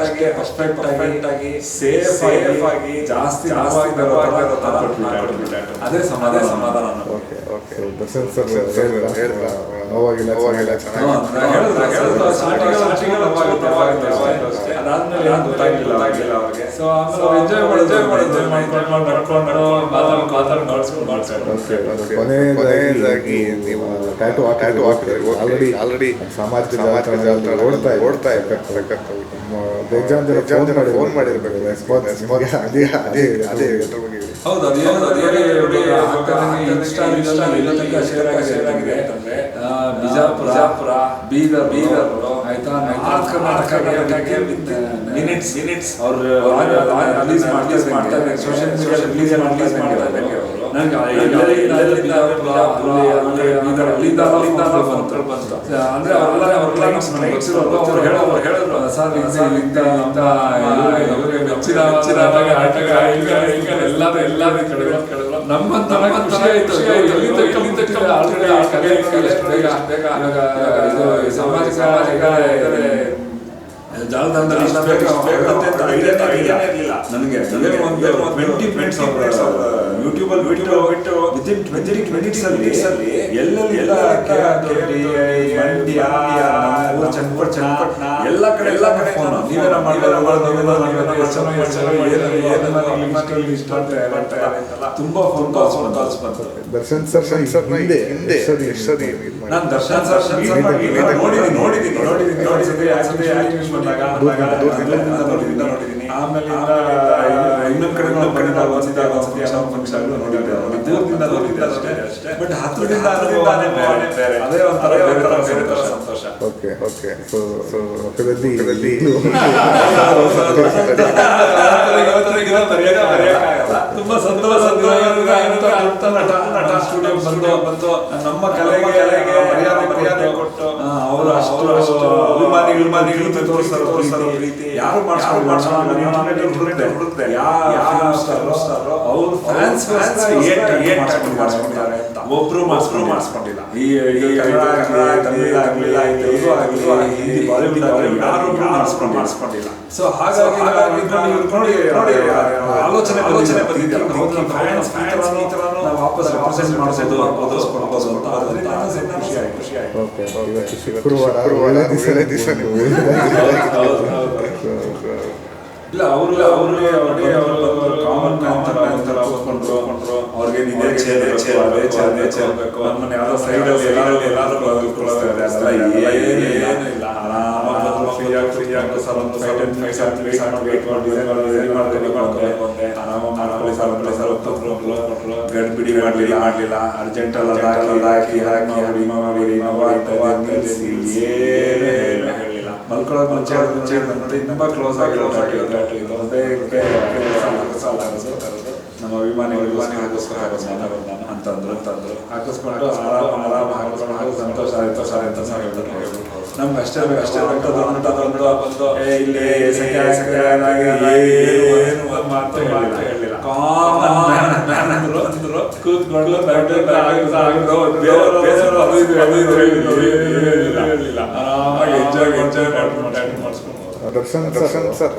ಆಗಿ ಪರ್ಫೆಕ್ಟ್ ಪರ್ಫೆಕ್ಟ್ ಆಗಿ ಸೇಫ್ ಆಗಿ ಜಾಸ್ತಿ ಬರೋ. ಅದೇ ಸಮಾಧಾನ ಸಮಾಧಾನ ಓಕೆ ಓಕೆ ಅವಾಗೆಲ್ಲ ಓಕೆ. ಕೊನೆಯದಾಗಿ ನೀವು ಟ್ಯಾಟೂ ಟ್ಯಾಟೂ ಹಾಕಿದ್ರೆ ಆಲ್ರೆಡಿ ಆಲ್ರೆಡಿ ಸಾಮಾಜಿಕ ಸಾಮಾಜಿಕ ಜಾತ್ರೆ ಜಾಲತಾಣಗಳಲ್ಲಿ ಓಡ್ತಾ ಇದೆ ಓಡ್ತಾ ಇರ್ಬೇಕು. ಬೇಜಾನ್ ಜನ ಫೋನ್ ಮಾಡಿರ್ಬೇಕು ಅದೇ ಅದೇ ಅದೇ ಅದೇ ಅದ್ರ ಬಗ್ಗೆ. ಹೌದು ಅದು ಏನು ಅದು ಹೇಳಿ ಹೇಳಿ ಸ್ಟಾರ್ ಇನ್ಸ್ಟಾ ಎಲ್ಲ ತನಕ ಶೇರ್ ಆಗಿದೆ ಅಂತಂದ್ರೆ ಬಿಜಾಪುರ ಬೀದರ್ ಬೀದರ್ ಆಯ್ತಾ ನಾರ್ತ್ ಕರ್ನಾಟಕ ಮಿನಿಟ್ಸ್ ಮಿನಿಟ್ಸ್ ಅವರು ರಿಲೀಸ್ ಮಾಡ್ತಾ ಇದ್ದಾರೆ ಸೋಷಿಯಲ್ ಮೀಡಿಯಾ ರಿಲೀಸ್ ರಿಲೀಸ್ ಮಾಡ್ತಾ ಇದ್ದಾರೆ ಅವರು. ನನಗೆ ಬೀದರ್ ಅಲ್ಲಿಂದ ಅಲ್ಲಿಂದ ಬಂತು ಅಂದ್ರೆ ಅವರೆಲ್ಲ ಅವ್ರ ಕ್ಲೈಂಟ್ಸ್ ಕ್ಲೈಂಟ್ಸ್ ಅವ್ರು ಹೇಳೋರು ಹೇಳಿದ್ರು ಸರ್ ಇಂದ ಇವರಿಗೆ ಮೆಚ್ಚಿದ ಮೆಚ್ಚಿದ ಆಟಗ ಈಗ ಈಗ ಎಲ್ಲರೂ ಎಲ್ಲರೂ ಕೇಳಿದ್ರು ನಮ್ಮಂತ ಖುಷಿ ಆಯ್ತು ಎಲ್ಲಿ ತನಕ ಎಲ್ಲಿ ತನಕ ಆಲ್ರೆಡಿ ಬೇಗ ಬೇಗ ಇವಾಗ ಇದು ಸಾಮಾಜಿಕ ಜಾಲತಾಣದಲ್ಲಿ ಇಷ್ಟು ಬೇಗ ಆಗುತ್ತೆ ಅಂತ idea ನೇ ಇರ್ಲಿಲ್ಲ. ನನಗೆ ನನಗೆ ಒಂದು ಟ್ವೆಂಟಿ ಮಿನಿಟ್ಸ್ ಯೂಟ್ಯೂಬಲ್ಲಿ ವಿಡಿಯೋ ಬಿಟ್ಟು ವಿತಿನ್ ಟ್ವೆಂಟಿ ಮಿನಿಟ್ಸ್ ಅಲ್ಲಿ ಎಲ್ಲೆಲ್ಲಿ ಎಲ್ಲ ಮಂಡ್ಯ ಚನ್ನಪಟ್ಟ ಚನ್ನಪಟ್ಟಣ ಎಲ್ಲ ಕಡೆ ಎಲ್ಲ ಕಡೆ ಫೋನ್ ಮಾಡಿದ್ರೆ ಅಂತೆಲ್ಲ ತುಂಬಾ ಫೋನ್ ಕಾಲ್ಸ್ ಫೋನ್ ಕಾಲ್ಸ್ ಬಂತು ದರ್ಶನ್ ಸರ್ ಸರ್ ಹಿಂದೆ ಹಿಂದೆ. ಸರಿ ಸರಿ ನಾನು ದರ್ಶನ್ ಸರ್ ನೋಡಿದ್ದೀನಿ ನೋಡಿದ್ದೀನಿ ನೋಡಿದ್ದೀನಿ ನೋಡಿದ್ದೀನಿ ಆಕ್ಚುಲಿ ಯೂಸ್ ದೂರದಿಂದ ನೋಡಿದ್ದೀನಿ ನೋಡಿದ್ದೀನಿ ಆಮೇಲೆ ಇನ್ನೊಂದು ಕಡೆ ಇನ್ನೊಂದು ಕಡೆ ನಾವು ಒಂದ್ಸತಿ ಯಾವ ಫಂಕ್ಷನ್ ನೋಡಿದ್ದೆ ದೂರದಿಂದ ನೋಡಿದ್ದೆ ಅಷ್ಟೇ. ಬಟ್ ಹತ್ರದಿಂದ ಅದೇ ಒಂಥರ ಬೇರೆ ತರ ಬೇರೆ ತರ ಸಂತೋಷ ಓಕೆ ಸೊ ಸೊ ತುಂಬಾ ಸಂತೋಷ ನಟ ಸ್ಟುಡಿಯೋ ಬಂದು ಬಂದು ನಮ್ಮ ಕಲೆಗೆ ಕಲೆಗೆ ಮರ್ಯಾದೆ ಮರ್ಯಾದೆ ಕೊಟ್ಟು ಅವರು ಅಷ್ಟು ಅಷ್ಟು ಅಭಿಮಾನಿ ಅಭಿಮಾನಿಗಳು ತೋರಿಸ್ತಾರೆ ತೋರಿಸ್ತಾರೆ ರೀತಿ. ಯಾರು ಮಾಡ್ಸ್ಕೊಂಡು ಮಾಡ್ಸ್ಕೊಂಡು ಹುಡುಕ್ತೆ ಸ್ಟಾರ್ ಅವ್ರ ಫ್ಯಾನ್ಸ್ ಏಟ್ ಏಟ್ ಮಾಡ್ಸ್ಕೊಂಡಿದ್ದಾರೆ. ಅಂತ. ಒಬ್ರು ಮಾಸ್ಕ್ರು ಮಾಡಿಸ್ಕೊಂಡಿಲ್ಲ. ಈ ಕನ್ನಡ ಕನ್ನಡ ತಮಿಳ್ ಆಗಲಿ ಹಿಂದಿ ಬಾಲಿವುಡ್ ಮಾಡಿಸ್ಕೊಂಡು ಮಾಡಿಸ್ಕೊಂಡಿಲ್ಲ. ಸೊ ಹಾಗಾಗಿ ನೋಡಿ ನೋಡಿ ಆಲೋಚನೆ ಆಲೋಚನೆ ಬಂದಿದೆ. ನಾವು ವಾಪಸ್ ರೆಪ್ರೆಸೆಂಟ್ ಮಾಡಿಸೋದು ವಾಪಸ್ ಕೊಡ್ಬೋದು ಅಂತ ಅದರಿಂದ ನನಗೆ ಖುಷಿ ಆಯ್ತು ಖುಷಿ ಆಯ್ತು. ಶುಕ್ರವಾರ ದಿವಸ ದಿವಸ. ಇಲ್ಲ ಅವರು ಅವ್ರಿಗೆ ಅವ್ರಿಗೆ ಅವರು ಕಾಮನ್ ಕಾಮನ್ ಅಂತರ ಒಪ್ಕೊಂಡ್ರು ಅವ್ರಿಗೆ ಇದೇ ಚೇರ್ ಚೇರ್ ಅದೇ ಚೇರ್ ಅದೇ ಚೇರ್ ಬೇಕು ನಮ್ಮನ್ನ ಯಾರೋ ಸೈಡ್ ಅಲ್ಲಿ ಎಲ್ಲಾರು ಎಲ್ಲಾರು ಕೂರಿಸ್ತಾರೆ ಅದೆಲ್ಲ ಏನು ಇಲ್ಲ ಆರಾಮಾಗಿ ಫ್ರೀ ಆಗಿ ಫ್ರೀ ಆಗಿ ಸರ್ ಒಂದು ಟೆನ್ ಫೈವ್ ಸೆವೆನ್ ವೇಟ್ ಮಾಡಿ ಡಿಸೈನ್ ಮಾಡಿ ರೆಡಿ ಮಾಡಿ ರೆಡಿ ಮಾಡ್ಕೊಂಡು ಆರಾಮಾಗಿ ಮಾಡ್ಕೊಳ್ಳಿ ಸರ್ ಸರ್ ಒತ್ತೊಬ್ರು ಕೊಟ್ಟರು ಗಡ್ ಬಿಡಿ ಮಾಡಲಿಲ್ಲ ಮಾಡಲಿಲ್ಲ ಅರ್ಜೆಂಟ್ ಅಲ್ಲ ಹಾಕಿ ಹಾಕಿ ಹಾಕಿ ಮಾಡಿ ಮಾಡಿ ಏನು ಹೇಳಿಲ್ಲ ಮಲ್ಕೊಳ್ಳೋದು ಮುಂಚೆ ಮುಂಚೆ ನೋಡಿ ಇನ್ನೊಬ್ಬ ಕ್ಲೋಸ್ ಆಗಿರೋ ಇದು ಹಾಕಿಸ್ಕೊತಾರದು ನಮ್ಮ ಅಭಿಮಾನಿಗಳು ಅಭಿಮಾನಿ ಹಾಕಿಸ್ಕೊಂಡು ನಾನು ಅಂತಂದ್ರು ಅಂತಂದ್ರು ಹಾಕಿಸ್ಕೊಂಡು ಆರಾಮ ಆರಾಮ ಹಾಕಿಸ್ಕೊಂಡು ಹಾಕಿ ಸಂತೋಷ ಆಯ್ತು ಸರ್ ಅಂತ ಹೇಳಿದ್ರು ನಮ್ಗೆ ಅಷ್ಟೇ ಅಷ್ಟೇ ಬೇಕು ಅಂತ ಬಂದು ಏ ಇಲ್ಲಿ ಏನು ಮಾತು ಮಾತು ಹೇಳಿಲ್ಲ ಕೂತ್ಕೊಂಡು. ದರ್ಶನ್ ದರ್ಶನ್ ಸರ್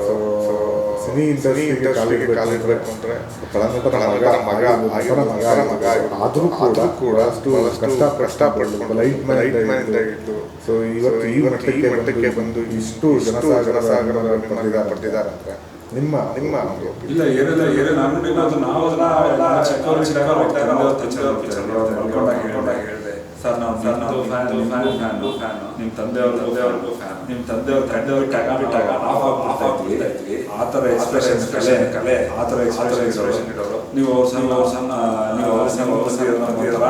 ಸಿನಿ ಇಂಡಸ್ಟ್ರಿಗೆ ಇಂಡಸ್ಟ್ರಿಗೆ ಕಾಲಿಡಬೇಕು ಅಂದ್ರೆ ಪಳನಟನ ಮಗ ಮಗ ಅವರ ಮಗ ಮಗ ಆದರೂ ಕೂಡ ಕೂಡ ಅಷ್ಟು ಕಷ್ಟ ಕಷ್ಟಪಟ್ಟು ಲೈಟ್ ಲೈಟ್ ಮೈಂಡ್ ಆಗಿದ್ದು ಸೊ ಇವತ್ತು ಈ ಮಟ್ಟಕ್ಕೆ ಮಟ್ಟಕ್ಕೆ ಬಂದು ಇಷ್ಟು ಜನಸಾಗರ ಜನಸಾಗರ ಪಡೆದಿದ್ದಾರೆ ಪಡೆದಿದ್ದಾರೆ ಅಂದ್ರೆ ನಿಮ್ಮ ನಿಮ್ಮ ಇಲ್ಲ ಏನಿಲ್ಲ ಏನಿಲ್ಲ. ನಾನು ಅದು ನಾವು ನಾವೆಲ್ಲ ಚೆಕ್ಕರ್ ಚೆಕ್ಕರ್ ಹೋಗ್ತಾ ಇರೋ ಪಿಕ್ಚರ್ ಪಿಕ್ಚರ್ ನೋಡ್ಕೊಂಡಾಗ ಹೇಳ್ಕೊಂಡಾಗ ಹೇಳಿದೆ. ಸರ್ ನಾವು ಸರ್ ನಾವು ಫ್ಯಾನ್ ಫ್ಯಾನ್ ಫ್ಯಾನ್. ಫ್ಯಾನ್. ನಿಮ್ಮ ತಂದೆಯವ್ರ ತಂದೆಯವ್ರಿಗೂ ಫ್ಯಾನ್. ನಿಮ್ಮ ತಂದೆಯವ್ರ ತಂದೆಯವ್ರ ಟಗ ಬಿಟ್ಟಾಗ ಆಫ್ ಆಫ್ ಆಫ್ ಇದ್ವಿ. ಆ ಥರ ಎಕ್ಸ್ಪ್ರೆಷನ್ ಕಲೆ. ಕಲೆ. ಆ ಥರ ಎಕ್ಸ್ಪ್ರೆಷನ್ ಇಡೋರು ನೀವು ಅವ್ರ ಸಣ್ಣ ಅವ್ರ ಸಣ್ಣ ನೀವು ಅವ್ರ ಸಣ್ಣ ಬಂದಿರೋ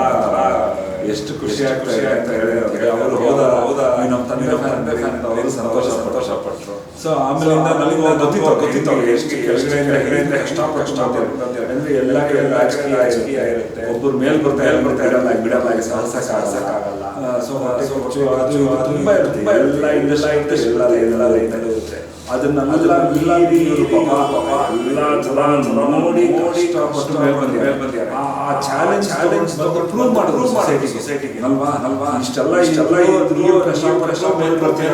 ಎಷ್ಟು ಖುಷಿ ಆಗ್ತಾರೆ ಅಂತ ಹೇಳಿದ್ರೆ ಅವರು ಹೋದ ಹೋದ ನಮ್ಮ ತಂದೆ ಅವರು ಸಂತೋಷ ಸಂತೋಷ ಪಟ್ಟರು. ಸೊ ಆಮೇಲೆ ನನಗೆ ಗೊತ್ತಿತ್ತು ಗೊತ್ತಿತ್ತು ಅವ್ರಿಗೆ ಎಷ್ಟು ಕೆಳಗಡೆಯಿಂದ ಹೆಗಡೆಯಿಂದ ಕಷ್ಟಪಟ್ಟು ಕಷ್ಟಪಟ್ಟು ಅಂದ್ರೆ ಎಲ್ಲ ಕಡೆ ರಾಜಕೀಯ ರಾಜಕೀಯ ಇರುತ್ತೆ. ಒಬ್ಬರು ಮೇಲ್ ಬರ್ತಾ ಎಲ್ಲಿ ಬರ್ತಾ ಇರಲ್ಲ ಬಿಡಲ್ಲ ಸಾಹಸಕ್ಕೆ ಸಾಹಸಕ್ಕಾಗಲ್ಲ ಸೊ ಖರ್ಚು ಅದು ತುಂಬಾ ಇರುತ್ತೆ ಎಲ್ಲ ಇಂಡಸ್ಟ್ರಿ ಇಂಡಸ್ಟ್ರಿ ಎಲ್ಲ ಎಲ್ಲ ಇರುತ್ತೆ. ನೋಡಿ ಆ ಚಾಲೆಂಜ್ ಚಾಲೆಂಜ್ ಪ್ರೂವ್ ಮಾಡಿದ್ರು ಸೊಸೈಟಿ ಸೊಸೈಟಿಗೆ ಅಲ್ವಾ ಅಲ್ವಾ ಇಷ್ಟೆಲ್ಲ ಇಷ್ಟೆಲ್ಲ ನೀವು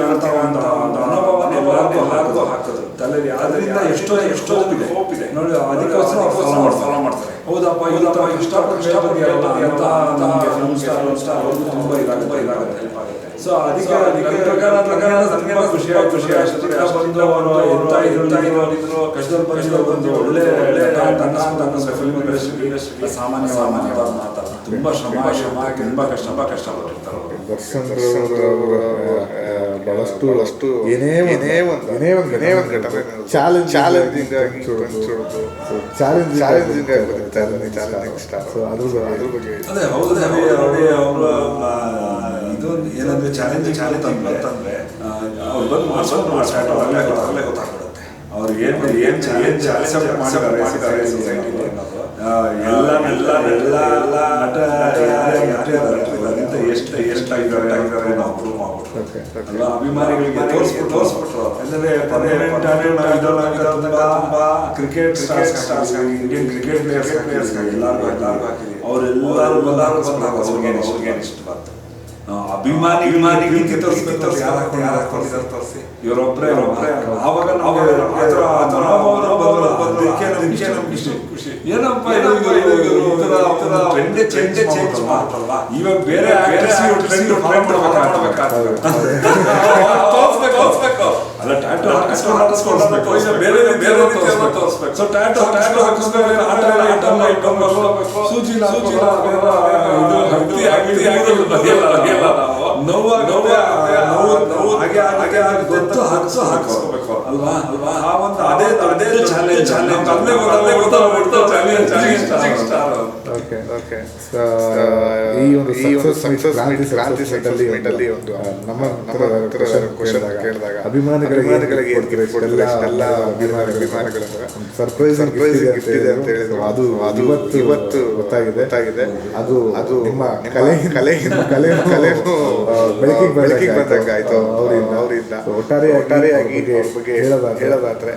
ಅಂತ ಒಂದು ಒಂದು ಅನುಭವನ ಎಲ್ಲರಿಗೂ ಎಲ್ಲರಿಗೂ ಹಾಕೋದು. ತಲೆಯಲ್ಲಿ ಅದರಿಂದ ಎಷ್ಟೋ ಎಷ್ಟೋ ಇದೆ ಹೋಪ್ ಇದೆ. ನೋಡಿ ಅದಕ್ಕೋಸ್ಕರ ಫಾಲೋ ಮಾಡ್ತಾರೆ ಫಾಲೋ ಮಾಡ್ತಾರೆ. ಹೌದಪ್ಪ ಅಂತ ಫಿಲ್ಮ್ ಸ್ಟಾರ್ ಸ್ಟಾರ್ ಅವ್ರಿಗೂ ತುಂಬ ಇದಾಗುತ್ತೆ. ಇದಾಗುತ್ತೆ. ಸೊ ಅದಕ್ಕೆ ಪ್ರಕಾರ ಪ್ರಕಾರ ನನಗೆ ಖುಷಿ ಖುಷಿ ಆಯ್ತು. ಬಂದು ಅವರು ಎಂತ ಇದ್ರು ಇದ್ರು ಕಷ್ಟದಲ್ಲಿ ಬಂದು ಒಳ್ಳೆ ಒಳ್ಳೆ ತನ್ನ ತನ್ನ ಫಿಲ್ಮ್ ಇಂಡಸ್ಟ್ರಿ ಸಾಮಾನ್ಯ ಸಾಮಾನ್ಯವಾದ ಮಾತಲ್ಲ ತುಂಬಾ ಶ್ರಮ ಶ್ರಮ ತುಂಬಾ ಕಷ್ಟ ಕಷ್ಟ ಕಷ್ಟಪಟ್ಟಿರ್ತಾರೆ ಬಹಳಷ್ಟು ಬಹಳಷ್ಟು ಏನೇ ಏನೇ ಒಂದು ಏನೇ ಒಂದು ಏನೇ ಒಂದು ಘಟನೆ ಚಾಲೆಂಜ್ ಚಾಲೆಂಜಿಂಗ್ ಆಗಿ ಚಾಲೆಂಜ್ ಚಾಲೆಂಜಿಂಗ್ ಆಗಿ ಚಾಲೆಂಜಿಂಗ್ ಚಾಲೆಂಜಿಂಗ್ ಸ್ಟಾರ್ ಸೊ ಅದ್ರ ಅದ್ರ ಬಗ್ಗೆ ಅದೇ ಹೌದು ಅವರು ಇದೊಂದು ಏನಂದ್ರೆ ಚಾಲೆಂಜ್ ಚಾಲೆಂಜ್ ಅಂತಂದ್ರೆ ಅವ್ರು ಬಂದು ಮಾಡ್ಸ್ಕೊಂಡು ಮಾಡ್ಸ್ಕೊಂಡು ಅಲ್ಲೇ ಗೊತ್ತ- ಅಲ್ಲೇ ಗೊತ್ತಾಗ್ಬಿಡುತ್ತೆ. ಅವ್ರು ಏನು ಏನು ಚಾಲೆಂಜ್ ಅಕ್ಸೆಪ್ಟ್ ಮಾಡಿದ್ದಾರೆ ಮಾಡಿದ್ದಾರೆ ಸೊಸೈಟಿಲಿ ಎಲ್ಲ ಎಲ್ಲ ಎಲ್ಲ ಎಲ್ಲ ನಟ ಯಾರ ಯಾರೇ ಅದರಿಂದ ಎಷ್ಟು ಎಷ್ಟು ಆಗಿದ್ದಾರೆ ಆಗಿದ್ದಾರೆ ನಾವು ಅಭಿಮಾನಿಗಳಿಗೆ ತೋರಿಸ್ಬಿಟ್ಟು. ತೋರಿಸ್ಬಿಟ್ರು. ಅಂದ್ರೆ ಪರ್ಮನೆಂಟ್ ತುಂಬಾ cricket stars Indian cricket players players ಎಲ್ಲಾರು ಎಲ್ಲಾರು ಹಾಕಿದ್ವಿ ಅವರೆಲ್ಲರೂ ಎಲ್ಲಾರು ಬಂದಾಗ ಅವ್ರಿಗೆ ಅವ್ರಿಗೆ ಇಷ್ಟ ಬಂತು ಅಭಿಮಾನಿ ಅಭಿಮಾನಿ ರೀತಿ ತೋರಿಸ್ಬೇಕು ಯಾರು ಹಾಕೊಂಡು ಯಾರು ಹಾಕೊಂಡಿದ್ದಾರೆ ತೋರಿಸಿ ಇವರೊಬ್ಬರೇ ಅವಾಗ ನಾವು ಮನೋಭಾವನೆ ನಮ್ಗೆ ನಮ್ಗೆ ಖುಷಿ ಏನಪ್ಪ ಟ್ರೆಂಡ್ ಚೇಂಜ್ ಚೇಂಜ್ ಇವಾಗ ಬೇರೆ ಟ್ರೆಂಡ್ ಮಾಡ್ಬೇಕಾಗ್ತದೆ ಟ್ಯಾಟು ಹಾಕಿಸ್ಕೊಂಡು ಹಾಕಿಸ್ಕೊಂಡು ಈಗ ಬೇರೆ ಬೇರೆ ರೀತಿಯಲ್ಲ ತೋರಿಸ್ಬೇಕು ಸೊ ಟ್ಯಾಟು ಟ್ಯಾಟು ಹಾಕಿಸ್ಕೊಂಡು ಆಟ ಎಲ್ಲ ಆಟ ಎಲ್ಲ ಇಟ್ಕೊಂಡ್ಬರ್ಬೇಕು ಸೂಜಿ ಸೂಜಿ ಇದು ಹತ್ತಿ ಹಾಕಿ ಹಾಕಿ ಬಗೆಯಲ್ಲ ಬಗೆಯಲ್ಲ ನಾವು ನೋವಾಗ ನೋವು ನೋವು ಹಾಗೆ ಹಾಗೆ ಹಾಗೆ ಗೊತ್ತು ಹಾಕಿಸೋ ಹಾಕಿಸ್ಕೋಬೇಕು ಅಲ್ವಾ ಅಲ್ವಾ? ಆ ಒಂದು ಅದೇ ಅದೇ ಚಾಲೆಂಜ್ ಚಾಲೆಂಜ್ ಅಲ್ಲೇ challenge challenge star okay okay ಈ ಒಂದು ಈ ಒಂದು ಸಕ್ಸಸ್ ಕ್ರಾಂತಿ ಅಲ್ಲಿ ಒಂದು ನಮ್ಮ ನಮ್ಮ question ಕೇಳಿದಾಗ. ಅಭಿಮಾನಿಗಳಿಗೆ? ಎಲ್ಲ ಅಭಿಮಾನ ಅಭಿಮಾನಿಗಳಿಂದ ಸರ್ಪ್ರೈಸ್ ಸರ್ಪ್ರೈಸ್ ಗಿಫ್ಟ್ ಇದೆ ಅಂತ ಹೇಳಿದ್ರು. ಅದು ಅದು ಇವತ್ತು ಇವತ್ತು ಗೊತ್ತಾಗಿದೆ. ಗೊತ್ತಾಗಿದೆ. ಅದು ಅದು ನಿಮ್ಮ ಕಲೆ ಕಲೆ ಕಲೆ ಕಲೆ ಬೆಳಕಿಗೆ ಬೆಳಕಿಗೆ ಬಂದಂಗಾಯ್ತು ಅವರಿಂದ ಅವರಿಂದ ಒಟ್ಟಾರೆ ಒಟ್ಟಾರೆಯಾಗಿ ಬಗ್ಗೆ ಹೇಳೋದಾದ್ರೆ.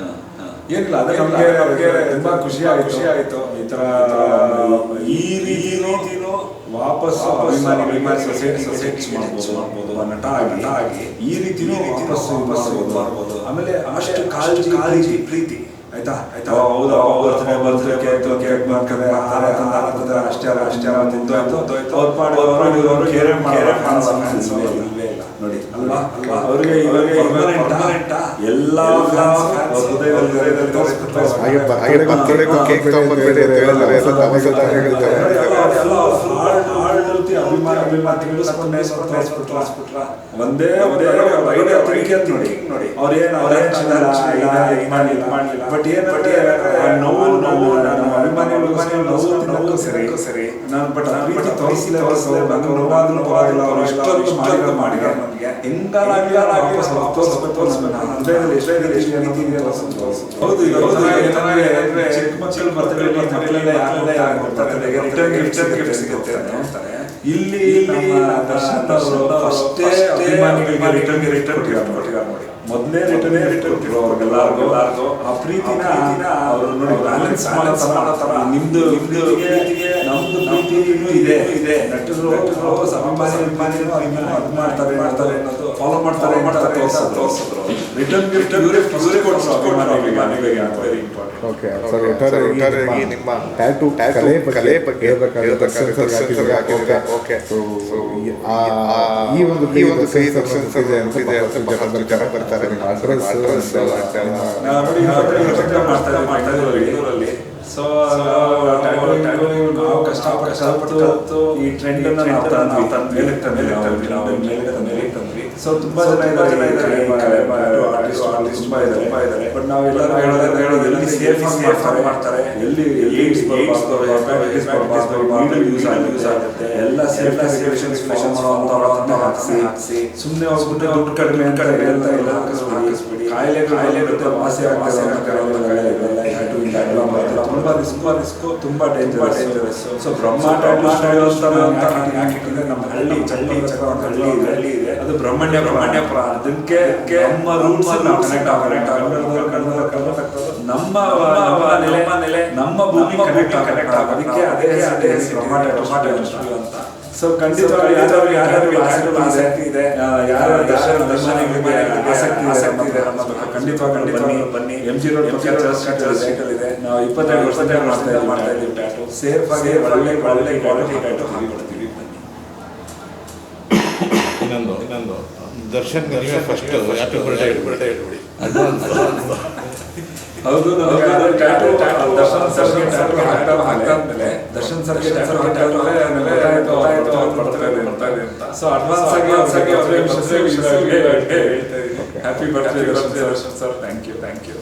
ಏನಿಲ್ಲ ಅದೇ ನಮಗೆ ನಮಗೆ ತುಂಬಾ ಖುಷಿ ಆಯ್ತು ಖುಷಿ ಆಯ್ತು. ಈ ತರ ಈ ರೀತಿನೂ ವಾಪಸ್ ಮಾಡ್ಬೋದು. ನಟ ಆಗಿ ಈ ರೀತಿನೂ ವಾಪಸ್ ವಾಪಸ್ ಮಾಡ್ಬೋದು. ಆಮೇಲೆ ಅಷ್ಟು ಕಾಳಜಿ ಕಾಳಜಿ ಪ್ರೀತಿ. ಆಯ್ತಾ ಆಯ್ತಾ ಹೌದಾ ಕೇಕ್ ಅಷ್ಟೇ ಅಷ್ಟೇ ತಿಂದು ಆಯ್ತು ಅವ್ರ ಪಾಡು ಅವ್ರ ನೋಡಿ ಅಲ್ವಾ ಅಲ್ವಾ ಅವ್ರಿಗೆ ಇವಾಗ ಪರ್ಮನೆಂಟ್ ಎಲ್ಲ ಹೃದಯದಲ್ಲಿ ಅಂತ ಹೇಳಿದ್ರೆ ಎಲ್ಲ ಅಭಿಮಾನ ತೋರಿಸ್ಬಿಟ್ರ ಒಂದೇ ಒಂದೇ ಐಡಿಯಾ ನೋಡಿ. ನೋಡಿ. ಅವ್ರೇನು ಅವ್ರೇನು ಮಾಡಿಲ್ಲ ಮಾಡಿಲ್ಲ ಬಟ್ ಏನು ಬಟ್ ನೋವು ನೋವು ನಮ್ಮ ಅಭಿಮಾನಿಗಳು ಅಭಿಮಾನಿಗಳು ನೋವು ನೋವು ಸರಿ. ಸರಿ. ನಾನು ಬಟ್ ಪ್ರೀತಿ ನೋವಾದ್ರೂ ಪರವಾಗಿಲ್ಲ ಅವ್ರು ಎಷ್ಟೊಂದು ಮಾಡಿರೋ ಮಾಡಿರೋ ನಮಗೆ ಹೆಂಗಾಲಾಗಿ ವಾಪಸ್ ತೋರಿಸ್ಬೇಕು ತೋರಿಸ್ಬೇಕು ನಾನು ಹೃದಯದಲ್ಲಿ ಎಷ್ಟೇ ರೀತಿ ರೀತಿ ಇದೆ ಹೌದು ಈಗ ಹೌದು ಚಿಕ್ಕ ಮಕ್ಕಳು ಬರ್ತಡೆ ಮಕ್ಕಳೆಲ್ಲ ಯಾರೆಲ್ಲ ಯಾರು ಬರ್ತಾರೆ ರಿಟರ್ನ್ ಗಿಫ್ಟ್ ಗಿಫ್ಟ್ ಸಿಗುತ್ತೆ ಅಂತ ಹೇಳ್ತಾರೆ ಇಲ್ಲಿ ಮೊದಲೇ ರಿಟರ್ನ್ ರಿಟರ್ನ್ ಅವ್ರಿಗೆಲ್ಲರಿಗೂ. ಆ ಪ್ರೀತಿನ ಅವರು ನೋಡಿ ಬ್ಯಾಲೆನ್ಸ್ ಮಾಡೋ ನಿಮ್ದು ನಿಮ್ದು ನಮ್ದು ಪ್ರೀತಿನೂ ಇದೆ ಇದೆ ನಟರು ಅಭಿಮಾನಿ ಅಭಿಮಾನಿನೂ ಅಭಿಮಾನ ಅದು ಮಾಡ್ತಾರೆ ಮಾಡ್ತಾರೆ ಅನ್ನೋದು ಫಾಲೋ ಮಾಡ್ತಾರೆ ಮಾಡ್ತಾರೆ ತೋರಿಸಿದ್ರು ರಿಟರ್ನ್ ರಿಟರ್ನ್ ಇವರೇ ಇವರೇ ಕೊಟ್ಟರು ಅಭಿಮಾನಿ ಅಭಿಮಾನಿಗಳಿಗೆ ವೆರಿ ಇಂಪಾರ್ಟೆಂಟ್ ಓಕೆ ಸರ್ ಒಟ್ಟಾರೆಯಾಗಿ ನಿಮ್ಮ ಟ್ಯಾಟೂ ಕಲೆ ಕಲೆ ಬಗ್ಗೆ ಹೇಳ್ಬೇಕಾದ್ರೆ? ಓಕೆ. ಸೊ ಈ ಒಂದು ಈ ಒಂದು ಕೈ ಸರ್ ಇದೆ ಅಂತ ಇದೆ ಅಂತ ಬಹಳಷ್ಟು ಜನ ಬರ್ತಾರೆ ಅಡ್ರೆಸ್ address ಎಲ್ಲ ನಿಮ್ಮ ನಾವು ನೋಡಿ ನಾವು ಪ್ರೊಜೆಕ್ಟ್ ಮಾಡ್ತಾ ಮಾಡ್ತಾ ಇದ್ದೀವಿ ಇದರಲ್ಲಿ ಸೊ ಕಷ್ಟಪಟ್ಟು ಈ ಟ್ರೆಂಡ್ ಅನ್ನ ನಾವು ತಂದ್ವಿ. ತಂದ್ ಮೇಲೆ ತಂದ್ವಿ. ನಾವು ಮೇಲೆ ತಂದ್ವಿ. ಸೊ ತುಂಬಾ ಜನ ಇದ್ದಾರೆ. ಆರ್ಟಿಸ್ಟ್ ಆರ್ಟಿಸ್ಟ್ ತುಂಬಾ ಇದ್ದಾರೆ. ಬಟ್ ನಾವು ಎಲ್ಲರೂ ಹೇಳೋದು ಹೇಳೋದು ಎಲ್ಲಿ ಸೇಫ್ ಮಾಡ್ತಾರೆ ಮಾಡ್ತಾರೆ? ಎಲ್ಲಿ ಎಲ್ಲಿ ಯೂಸ್ ಯೂಸ್ ಆಗುತ್ತೆ. ಎಲ್ಲ ಸೇಫ್ ರೆಗ್ಯುಲೇಷನ್ಸ್ ಮಾಡುವಂತ ಹಾಕಿಸಿ ಹಾಕಿಸಿ. ಸುಮ್ಮನೆ ಹೋಗ್ಬಿಟ್ಟು ದುಡ್ಡು ಕಡಿಮೆ ಕಡಿಮೆ ಅಂತ ಎಲ್ಲ ಹಾಕಿಸ್ಬಿಡಿ. ಕಾಯಿಲೆ ಕಾಯಿಲೆ ಬರುತ್ತೆ ವಾಸಿ ವಾಸಿ ಕಾಯಿಲೆಗಳೆಲ್ಲ ಎಲ್ಲ ಬರ್ತಲ್ಲ ತುಂಬಾ ರಿಸ್ಕ್ ರಿಸ್ಕ್ ತುಂಬಾ ಡೇಂಜರ್ ಡೇಂಜರಸ್ ಸೊ ಬ್ರಹ್ಮಾಂಡ ಅಂತ ನಮ್ಮ ಹಳ್ಳಿ ಚಳ್ಳಿ ಹಳ್ಳಿ ಇದೆ. ಹಳ್ಳಿ ಇದೆ. ಅದು ಬ್ರಹ್ಮಣ್ಯ ಬ್ರಹ್ಮಣ್ಯಪುರ ಅದಕ್ಕೆ ನಮ್ಮ ರೂಲ್ಸ್ ನಾವು ಕನೆಕ್ಟ್ ಕನೆಕ್ಟ್ ನಮ್ಮ ನಮ್ಮ ನೆಲೆ ನೆಲೆ ನಮ್ಮ ಭೂಮಿ ಕನೆಕ್ಟ್ ಕನೆಕ್ಟ್ ಅದಕ್ಕೆ ಅದೇ ಅದೇ ಬ್ರಹ್ಮಾಂಡ ಬ್ರಹ್ಮಾಂಡ ಅಂತ. ಸೊ ಖಂಡಿತವಾಗಿ ಯಾರು ಯಾರು ಆಸಕ್ತಿ ಇದೆ ಯಾರು ದರ್ಶನ ದರ್ಶನಗಳಿಗೆ ಆಸಕ್ತಿ ಆಸಕ್ತಿ ಇದೆ ಅನ್ನೋದಕ್ಕೆ ಖಂಡಿತವಾಗಿ ಬನ್ನಿ road M G road church church ಇದೆ. ನಾವು ಇಪ್ಪತ್ತೈದು ಮಾಡ್ತಾ ಇದ್ದೀವಿ ಮಾಡ್ತಾ ಇದ್ದೀವಿ. ಟ್ಯಾಟು ಸೇಫ್ ಆಗಿ ಒಳ್ಳೆ ಒಳ್ಳೆ ಕ್ವಾಲಿಟಿ ಟ್ಯಾಟು ಇನ್ನೊಂದು ಇನ್ನೊಂದು. ದರ್ಶನ್ ಫಸ್ಟ್ ಹೇಳ್ಬಿಡಿ. ಅಡ್ವಾನ್ಸ್ ಹೌದು ನನಗೆ ಅದು ಟ್ಯಾಟೂ ದರ್ಶನ್ ಸರ್ಗೆ ಟ್ಯಾಟೂ ಹಾಕ್ತಾ ಹಾಕ್ತಾದ್ಮೇಲೆ ದರ್ಶನ್ ಸರ್ಗೆ ಟ್ಯಾಟೂ ಹಾಕ್ತಾದ್ಮೇಲೆ ನನಗೆ ಗೊತ್ತಾಯ್ತು ಗೊತ್ತಾಯ್ತು ಅವ್ರು ಬರ್ತಾರೆ ಬರ್ತಾ ಇದೆ ಅಂತ ಸೊ ಅಡ್ವಾನ್ಸ್ ಆಗಿ ಅಡ್ವಾನ್ಸ್ ಆಗಿ ಅವ್ರಿಗೆ ವಿಶ್ವಾಸ ವಿಶ್ವಾಸ ಹೇಳ್ತಾ ಇದ್ದೀನಿ happy birthday Darshan sir thank you thank you